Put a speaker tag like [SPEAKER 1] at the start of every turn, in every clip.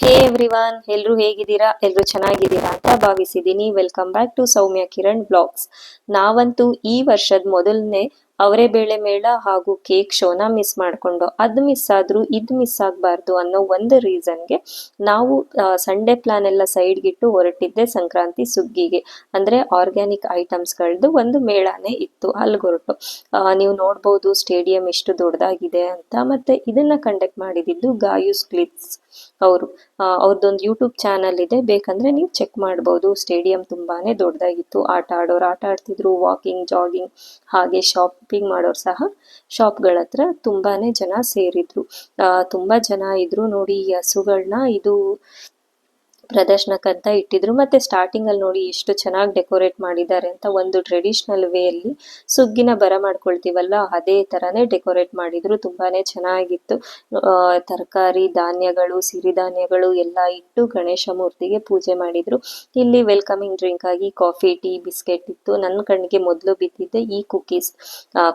[SPEAKER 1] ಹೇ everyone ಎಲ್ಲರೂ ಹೇಗಿದ್ದೀರಾ? ಎಲ್ರು ಚೆನ್ನಾಗಿದ್ದೀರಾ ಅಂತ ಭಾವಿಸಿದ್ದೀನಿ. Welcome back to Soumya Kiran blogs ನಾವಂತೂ ಈ ವರ್ಷದ ಮೊದಲನೇ ಅವರೇ ಬೇಳೆ ಮೇಳ ಹಾಗೂ ಕೇಕ್ ಶೋನ ಮಿಸ್ ಮಾಡಿಕೊಂಡು ಅದು ಮಿಸ್ ಆದ್ರೂ ಇದು ಮಿಸ್ ಆಗಬಾರ್ದು ಅನ್ನೋ ಒಂದು ರೀಸನ್ಗೆ ನಾವು ಸಂಡೇ ಪ್ಲಾನ್ ಎಲ್ಲ ಸೈಡ್ಗಿಟ್ಟು ಹೊರಟಿದ್ದೆ ಸಂಕ್ರಾಂತಿ ಸುಗ್ಗಿಗೆ. ಅಂದ್ರೆ ಆರ್ಗ್ಯಾನಿಕ್ ಐಟಮ್ಸ್ಗಳದ್ದು ಒಂದು ಮೇಳನೇ ಇತ್ತು ಅಲ್ಲಿ ಹೊರಟು ನೀವು ನೋಡ್ಬೋದು ಸ್ಟೇಡಿಯಂ ಎಷ್ಟು ದೊಡ್ಡದಾಗಿದೆ ಅಂತ. ಮತ್ತೆ ಇದನ್ನ ಕಂಡಕ್ಟ್ ಮಾಡಿದ್ದು ಗಾಯುಸ್ ಗ್ಲಿಟ್ಸ್ ಅವರು ಅವ್ರದ್ದೊಂದು ಯೂಟ್ಯೂಬ್ ಚಾನಲ್ ಇದೆ. ಬೇಕಂದ್ರೆ ನೀವು ಚೆಕ್ ಮಾಡ್ಬೋದು. ಸ್ಟೇಡಿಯಂ ತುಂಬಾನೇ ದೊಡ್ಡದಾಗಿತ್ತು. ಆಟ ಆಡೋರು ಆಟ ಆಡ್ತಿದ್ರು. ವಾಕಿಂಗ್ ಜಾಗಿಂಗ್ ಹಾಗೆ ಶಾಪಿಂಗ್ ಮಾಡೋರು ಸಹ ಶಾಪ್ಗಳ ಹತ್ರ ತುಂಬಾನೇ ಜನ ಸೇರಿದ್ರು. ತುಂಬಾ ಜನ ಇದ್ರು ನೋಡಿ ಈ ಹಸುಗಳನ್ನ ಇದು ಪ್ರದರ್ಶನಕ್ಕಂತ ಇಟ್ಟಿದ್ರು. ಮತ್ತೆ ಸ್ಟಾರ್ಟಿಂಗ್ ಅಲ್ಲಿ ನೋಡಿ ಎಷ್ಟು ಚೆನ್ನಾಗಿ ಡೆಕೋರೇಟ್ ಮಾಡಿದ್ದಾರೆ ಅಂತ ಒಂದು ಟ್ರೆಡಿಷನಲ್ ವೇ ಅಲ್ಲಿ ಸುಗ್ಗಿನ ಬರ ಮಾಡ್ಕೊಳ್ತೀವಲ್ಲ ಅದೇ ತರಾನೇ ಡೆಕೋರೇಟ್ ಮಾಡಿದ್ರು. ತುಂಬಾನೇ ಚೆನ್ನಾಗಿತ್ತು. ತರಕಾರಿ, ಧಾನ್ಯಗಳು ಸಿರಿಧಾನ್ಯಗಳು ಎಲ್ಲ ಇಟ್ಟು ಗಣೇಶ ಮೂರ್ತಿಗೆ ಪೂಜೆ ಮಾಡಿದ್ರು. ಇಲ್ಲಿ ವೆಲ್ಕಮಿಂಗ್ ಡ್ರಿಂಕ್ ಆಗಿ ಕಾಫಿ ಟೀ ಬಿಸ್ಕೆಟ್ ಇತ್ತು. ನನ್ನ ಕಣ್ಣಿಗೆ ಮೊದಲು ಬಿದ್ದಿದ್ದೆ ಈ ಕುಕೀಸ್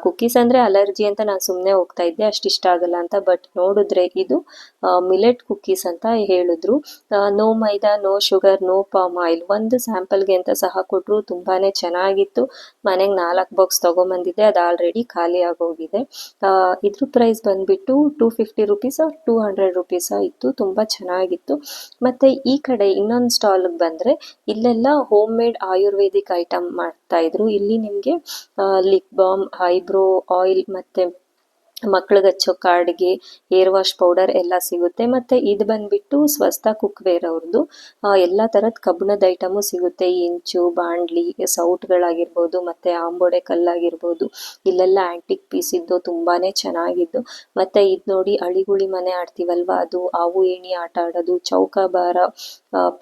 [SPEAKER 1] ಕುಕೀಸ್ ಅಂದ್ರೆ ಅಲರ್ಜಿ ಅಂತ ನಾನು ಸುಮ್ಮನೆ ಹೋಗ್ತಾ ಇದ್ದೆ. ಅಷ್ಟು ಇಷ್ಟ ಆಗಲ್ಲ ಅಂತ. ಬಟ್ ನೋಡಿದ್ರೆ ಇದು ಮಿಲೆಟ್ ಕುಕೀಸ್ ಅಂತ ಹೇಳಿದ್ರು. No maida no sugar no palm oil ಒಂದು ಸ್ಯಾಂಪಲ್ಗೆ ಅಂತ ಸಹ ಕೊಟ್ಟರು ತುಂಬಾ ಚೆನ್ನಾಗಿತ್ತು. ಮನೆಗೆ ನಾಲ್ಕು ಬಾಕ್ಸ್ ತೊಗೊಂಬಂದಿದ್ದೆ, ಅದು ಆಲ್ರೆಡಿ ಖಾಲಿ ಆಗೋಗಿದೆ. ಇದ್ರ ಪ್ರೈಸ್ ಬಂದುಬಿಟ್ಟು two fifty rupees, two hundred rupees ಇತ್ತು, ತುಂಬಾ ಚೆನ್ನಾಗಿತ್ತು. ಮತ್ತೆ ಈ ಕಡೆ ಇನ್ನೊಂದು ಸ್ಟಾಲ್ಗೆ ಬಂದ್ರೆ, ಇಲ್ಲೆಲ್ಲ ಹೋಮ್ ಮೇಡ್ ಆಯುರ್ವೇದಿಕ್ ಐಟಮ್ ಮಾಡ್ತಾ ಇದ್ರು. ಇಲ್ಲಿ ನಿಮಗೆ ಲಿಪ್ ಬಾಮ್, ಐಬ್ರೋ ಆಯಿಲ್ ಮತ್ತೆ ಮಕ್ಳಿಗೆ ಹಚ್ಚೋ ಕಾಡ್ಗೆ ಏರ್ ವಾಶ್ ಪೌಡರ್ ಎಲ್ಲ ಸಿಗುತ್ತೆ. ಮತ್ತೆ ಇದು ಬಂದ್ಬಿಟ್ಟು ಸ್ವಸ್ಥ ಕುಕ್ವೇರ್ ಅವ್ರದ್ದು ಎಲ್ಲ ತರದ್ ಕಬ್ಬಿಣದ ಐಟಮು ಸಿಗುತ್ತೆ. ಇಂಚು ಬಾಂಡ್ಲಿ ಸೌಟ್ಗಳಾಗಿರ್ಬೋದು, ಮತ್ತೆ ಆಂಬೋಡೆ ಕಲ್ಲಾಗಿರ್ಬೋದು. ಇಲ್ಲೆಲ್ಲ ಆಂಟಿಕ್ ಪೀಸ್ ಇದ್ದು ತುಂಬಾನೇ ಚೆನ್ನಾಗಿದ್ದು. ಮತ್ತೆ ಇದ್ ನೋಡಿ ಅಳಿಗುಳಿ ಮನೆ ಆಡ್ತೀವಲ್ವಾ? ಅದು ಆವು ಏಣಿ ಆಟ ಆಡೋದು, ಚೌಕಾಬಾರ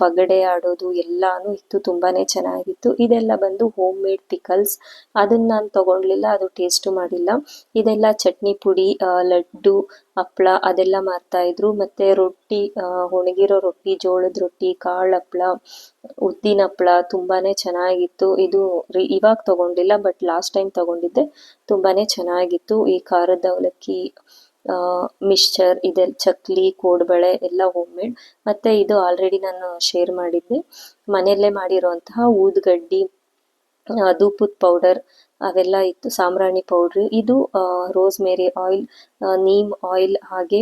[SPEAKER 1] ಪಗಡೆ ಆಡೋದು ಎಲ್ಲಾನು ಇತ್ತು, ತುಂಬಾನೇ ಚೆನ್ನಾಗಿತ್ತು. ಇದೆಲ್ಲ ಬಂದು ಹೋಮ್ ಮೇಡ್ ಪಿಕಲ್ಸ್ ಅದನ್ನ ನಾನು ತಗೊಂಡ್ಲಿಲ್ಲ, ಅದು ಟೇಸ್ಟ್ ಮಾಡಿಲ್ಲ. ಇದೆಲ್ಲ ಚಟ್ನಿ ಪುಡಿ ಲಡ್ಡು, ಹಪ್ಳ ಅದೆಲ್ಲ ಮಾರ್ತಾ ಇದ್ರು. ಮತ್ತೆ ರೊಟ್ಟಿ ಒಣಗಿರೋ ರೊಟ್ಟಿ, ಜೋಳದ ರೊಟ್ಟಿ ಕಾಳು ಹಪ್ಳ ಉದ್ದಿನ ಹಪ್ಳ ತುಂಬಾನೇ ಚೆನ್ನಾಗಿತ್ತು. ಇದು ಇವಾಗ ತಗೊಂಡಿಲ್ಲ ಬಟ್ ಲಾಸ್ಟ್ ಟೈಮ್ ತಗೊಂಡಿದ್ದೆ. ತುಂಬಾನೇ ಚೆನ್ನಾಗಿತ್ತು. ಈ ಖಾರದ ಅವಲಕ್ಕಿ ಮಿಕ್ಸ್ಚರ್ ಇದೆ ಚಕ್ಲಿ, ಕೋಡ್ಬಳೆ ಎಲ್ಲ ಹೋಮ್ ಮೇಡ್ ಮತ್ತೆ ಇದು ಆಲ್ರೆಡಿ ನಾನು ಶೇರ್ ಮಾಡಿದ್ದೆ. ಮನೆಯಲ್ಲೇ ಮಾಡಿರುವಂತಹ ಊದ್ಗಡ್ಡಿ ಧೂಪದ ಪೌಡರ್ ಅವೆಲ್ಲ ಇತ್ತು. ಸಾಂಬ್ರಾಣಿ ಪೌಡ್ರ್ ಇದು rosemary oil neem oil ಹಾಗೆ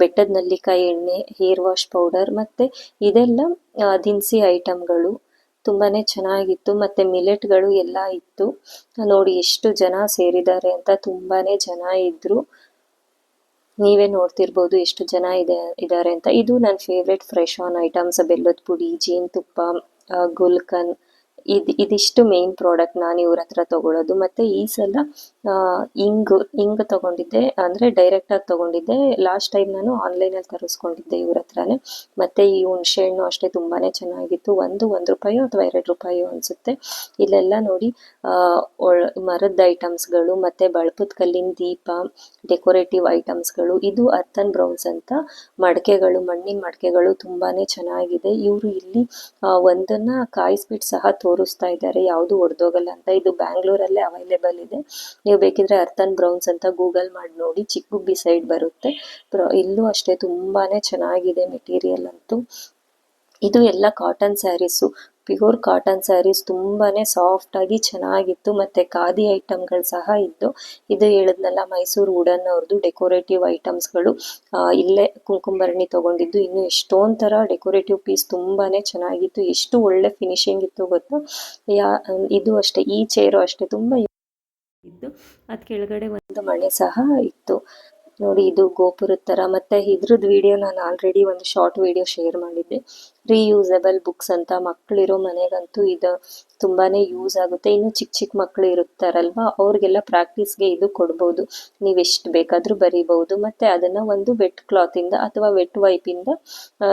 [SPEAKER 1] ಬೆಟ್ಟದ ನಲ್ಲಿಕಾಯಿ ಎಣ್ಣೆ ಹೇರ್ ವಾಶ್ ಪೌಡರ್ ಮತ್ತೆ ಇದೆಲ್ಲ ದಿನಸಿ ಐಟಮ್ಗಳು ತುಂಬಾನೇ ಚೆನ್ನಾಗಿತ್ತು. ಮತ್ತೆ ಮಿಲೆಟ್ಗಳು ಎಲ್ಲ ಇತ್ತು. ನೋಡಿ, ಎಷ್ಟು ಜನ ಸೇರಿದ್ದಾರೆ ಅಂತ ತುಂಬಾನೇ ಜನ ಇದ್ರು. ನೀವೇ ನೋಡ್ತಿರ್ಬೋದು ಎಷ್ಟು ಜನ ಇದೆ ಇದ್ದಾರೆ ಅಂತ. ಇದು ನನ್ನ ಫೇವ್ರೆಟ್ ಫ್ರೆಶ್ ಆನ್ ಐಟಮ್ಸ್ ಬೆಲ್ಲದ ಪುಡಿ, ಜೇನುತುಪ್ಪ ಗುಲ್ಕನ್ ಇದ್ ಇದಿಷ್ಟು ಮೇನ್ ಪ್ರಾಡಕ್ಟ್ ನಾನು ಇವ್ರ ಹತ್ರ ತಗೊಳ್ಳೋದು ಮತ್ತೆ ಈ ಸಲ ಇಂಗ್, ಇಂಗು ತಗೊಂಡಿದ್ದೆ. ಅಂದ್ರೆ ಡೈರೆಕ್ಟ್ ಆಗಿ ತಗೊಂಡಿದ್ದೆ. ಲಾಸ್ಟ್ ಟೈಮ್ ನಾನು ಆನ್ಲೈನ್ ಅಲ್ಲಿ ತರಿಸ್ಕೊಂಡಿದ್ದೆ ಇವ್ರ ಹತ್ರನೇ. ಮತ್ತೆ ಈ ಹುಣಸೆ ಹಣ್ಣು ಅಷ್ಟೇ ತುಂಬಾನೇ ಚೆನ್ನಾಗಿತ್ತು. ಒಂದು ಒಂದು ರೂಪಾಯಿ ಅಥವಾ ಎರಡು ರೂಪಾಯಿ ಅನ್ಸುತ್ತೆ. ಇಲ್ಲೆಲ್ಲ ನೋಡಿ ಮರದ ಐಟಮ್ಸ್ಗಳು ಮತ್ತೆ ಬಳಪದ ಕಲ್ಲಿನ ದೀಪ ಡೆಕೋರೇಟಿವ್ ಐಟಮ್ಸ್ಗಳು ಇದು ಅರ್ಥನ್ ಬ್ರೌನ್ಸ್ ಅಂತ ಮಡಕೆಗಳು, ಮಣ್ಣಿನ ಮಡಕೆಗಳು ತುಂಬಾನೇ ಚೆನ್ನಾಗಿದೆ. ಇವರು ಇಲ್ಲಿ ಒಂದನ್ನು ಕಾಯಿಸ್ಬಿಟ್ಟು ಸಹ ತೋರಿಸ್ತಾ ಇದ್ದಾರೆ. ಯಾವುದು ಒಡೆದೋಗಲ್ಲ ಅಂತ. ಇದು ಬ್ಯಾಂಗ್ಳೂರಲ್ಲೇ ಅವೈಲೇಬಲ್ ಇದೆ. ನೀವು ಬೇಕಿದ್ರೆ ಅರ್ಥನ್ ಬ್ರೌನ್ಸ್ ಅಂತ ಗೂಗಲ್ ಮಾಡಿ ನೋಡಿ. ಚಿಕ್ಕಬುಬ್ಬಿ ಸೈಡ್ ಬರುತ್ತೆ. ಇಲ್ಲೂ ಅಷ್ಟೇ ತುಂಬಾನೇ ಚೆನ್ನಾಗಿದೆ ಮೆಟೀರಿಯಲ್ ಅಂತೂ. ಇದು ಎಲ್ಲ cotton saris pure cotton saris ತುಂಬಾನೇ ಸಾಫ್ಟ್ ಆಗಿ ಚೆನ್ನಾಗಿತ್ತು ಮತ್ತೆ ಖಾದಿ ಐಟಮ್ಗಳು ಸಹ ಇತ್ತು. ಇದು ಹೇಳಿದ್ನಲ್ಲ ಮೈಸೂರು ವುಡನ್ ಅವ್ರದ್ದು ಡೆಕೋರೇಟಿವ್ ಐಟಮ್ಸ್ಗಳು ಇಲ್ಲೇ ಕುಂಕುಂಬರಣಿ ತಗೊಂಡಿದ್ದು. ಇನ್ನು ಎಷ್ಟೊಂದು ಥರ ಡೆಕೋರೇಟಿವ್ ಪೀಸ್ ತುಂಬಾನೇ ಚೆನ್ನಾಗಿತ್ತು. ಎಷ್ಟು ಒಳ್ಳೆ ಫಿನಿಶಿಂಗ್ ಇತ್ತು ಗೊತ್ತು? ಯಾ, ಇದು ಅಷ್ಟೇ, ಈ ಚೇರು ಅಷ್ಟೇ. ತುಂಬಾ ಇದ್ದು ಅದ್ ಕೆಳಗಡೆ ಒಂದು ಮಣೆ ಸಹ ಇತ್ತು. ನೋಡಿ ಇದು ಗೋಪುರದ ತರ. ಮತ್ತೆ ಇದ್ರದ್ದು ವಿಡಿಯೋ ನಾನು ಆಲ್ರೆಡಿ ಒಂದು ಶಾರ್ಟ್ ವಿಡಿಯೋ ಶೇರ್ ಮಾಡಿದ್ದೆ. ರೀಯೂಸಬಲ್ ಬುಕ್ಸ್ ಅಂತ ಮಕ್ಕಳಿರೋ ಮನೆಗಂತೂ ಇದು ತುಂಬಾನೇ ಯೂಸ್ ಆಗುತ್ತೆ. ಇನ್ನು ಚಿಕ್ಕ ಚಿಕ್ಕ ಮಕ್ಕಳು ಇರುತ್ತಾರಲ್ವಾ, ಅವ್ರಿಗೆಲ್ಲ ಪ್ರಾಕ್ಟೀಸ್ಗೆ ಇದು ಕೊಡ್ಬೋದು. ನೀವು ಎಷ್ಟು ಬೇಕಾದ್ರೂ ಬರೀಬಹುದು. ಮತ್ತೆ ಅದನ್ನ ಒಂದು ವೆಟ್ ಇಂದ ಅಥವಾ ವೆಟ್ ವೈಪ್ ಇಂದ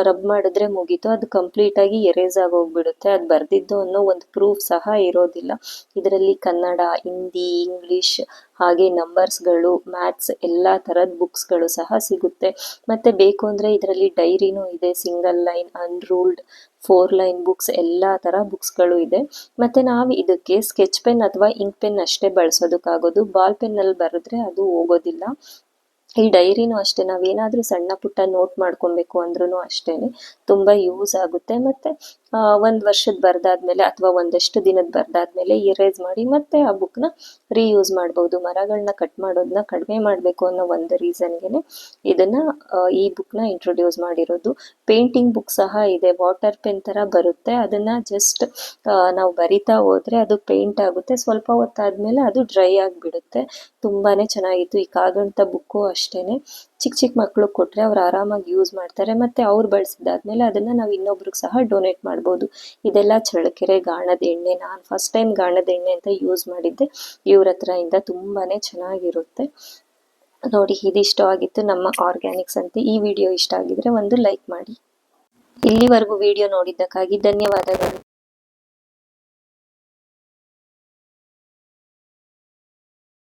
[SPEAKER 1] ರಬ್ ಮಾಡಿದ್ರೆ ಮುಗೀತು. ಅದು ಕಂಪ್ಲೀಟ್ ಆಗಿ ಎರೇಸ್ ಆಗಿ ಹೋಗ್ಬಿಡುತ್ತೆ ಅದು ಬರ್ದಿದ್ದು ಅನ್ನೋ ಒಂದು ಪ್ರೂಫ್ ಸಹ ಇರೋದಿಲ್ಲ. ಇದರಲ್ಲಿ ಕನ್ನಡ, ಹಿಂದಿ ಇಂಗ್ಲಿಷ್ ಹಾಗೆ ನಂಬರ್ಸ್ಗಳು ಮ್ಯಾಥ್ಸ್ ಎಲ್ಲಾ ತರದ ಬುಕ್ಸ್ಗಳು ಸಹ ಸಿಗುತ್ತೆ. ಮತ್ತೆ ಬೇಕು ಅಂದ್ರೆ ಇದರಲ್ಲಿ ಡೈರಿನೂ ಇದೆ single line unruled four line books ಎಲ್ಲಾ ತರ ಬುಕ್ಸ್ಗಳು ಇದೆ. ಮತ್ತೆ ನಾವು ಇದಕ್ಕೆ ಸ್ಕೆಚ್ ಪೆನ್ ಅಥವಾ ಇಂಕ್ ಪೆನ್ ಅಷ್ಟೇ ಬಳಸೋದಕ್ಕಾಗೋದು. ಬಾಲ್ ಪೆನ್ ಅಲ್ಲಿ ಬರೆದ್ರೆ ಅದು ಹೋಗೋದಿಲ್ಲ. ಈ ಡೈರಿನೂ ಅಷ್ಟೇ, ನಾವೇನಾದರೂ ಸಣ್ಣ ಪುಟ್ಟ ನೋಟ್ ಮಾಡ್ಕೊಬೇಕು ಅಂದ್ರೂ ಅಷ್ಟೇ. ತುಂಬ ಯೂಸ್ ಆಗುತ್ತೆ. ಮತ್ತೆ ಒಂದು ವರ್ಷದ ಬರ್ದಾದ್ಮೇಲೆ ಅಥವಾ ಒಂದಷ್ಟು ದಿನದ ಬರ್ದಾದ್ಮೇಲೆ ಇರೇಸ್ ಮಾಡಿ ಮತ್ತೆ ಆ ಬುಕ್ನ ರೀಯೂಸ್ ಮಾಡ್ಬೋದು. ಮರಗಳನ್ನ ಕಟ್ ಮಾಡೋದನ್ನ ಕಡಿಮೆ ಮಾಡಬೇಕು ಅನ್ನೋ ಒಂದು ರೀಸನ್ಗೆ ಇದನ್ನ ಈ ಬುಕ್ನ ಇಂಟ್ರೊಡ್ಯೂಸ್ ಮಾಡಿರೋದು. ಪೇಂಟಿಂಗ್ ಬುಕ್ ಸಹ ಇದೆ. ವಾಟರ್ ಪೆನ್ ತರ ಬರುತ್ತೆ. ಅದನ್ನ ಜಸ್ಟ್ ನಾವು ಬರಿತಾ ಹೋದ್ರೆ ಅದು ಪೇಂಟ್ ಆಗುತ್ತೆ. ಸ್ವಲ್ಪ ಹೊತ್ತಾದ್ಮೇಲೆ ಅದು ಡ್ರೈ ಆಗಿಬಿಡುತ್ತೆ. ತುಂಬಾನೇ ಚೆನ್ನಾಗಿತ್ತು. ಈ ಕಾಗಂತ ಬುಕ್ಕು ಚಿಕ್ಕ ಚಿಕ್ಕ ಮಕ್ಕಳು ಕೊಟ್ಟರೆ ಅವ್ರು ಆರಾಮಾಗಿ ಯೂಸ್ ಮಾಡ್ತಾರೆ. ಮತ್ತು ಅವ್ರು ಬಳಸಿದಾದ್ಮೇಲೆ ಅದನ್ನು ನಾವು ಇನ್ನೊಬ್ರಿಗೆ ಸಹ ಡೊನೇಟ್ ಮಾಡ್ಬೋದು. ಇದೆಲ್ಲ ಚಳ್ಳಕೆರೆ ಗಾಣದ ಎಣ್ಣೆ. ನಾನು ಫಸ್ಟ್ ಟೈಮ್ ಗಾಣದ ಎಣ್ಣೆ ಅಂತ ಯೂಸ್ ಮಾಡಿದ್ದೆ. ಇವ್ರ ಹತ್ರ ಇಂದ ತುಂಬಾ ಚೆನ್ನಾಗಿರುತ್ತೆ. ನೋಡಿ, ಇದಿಷ್ಟ ಆಗಿತ್ತು ನಮ್ಮ ಆರ್ಗ್ಯಾನಿಕ್ಸ್ ಅಂತ. ಈ ವಿಡಿಯೋ ಇಷ್ಟ ಆಗಿದ್ರೆ ಒಂದು ಲೈಕ್ ಮಾಡಿ. ಇಲ್ಲಿವರೆಗೂ ವಿಡಿಯೋ ನೋಡಿದ್ದಕ್ಕಾಗಿ ಧನ್ಯವಾದಗಳು.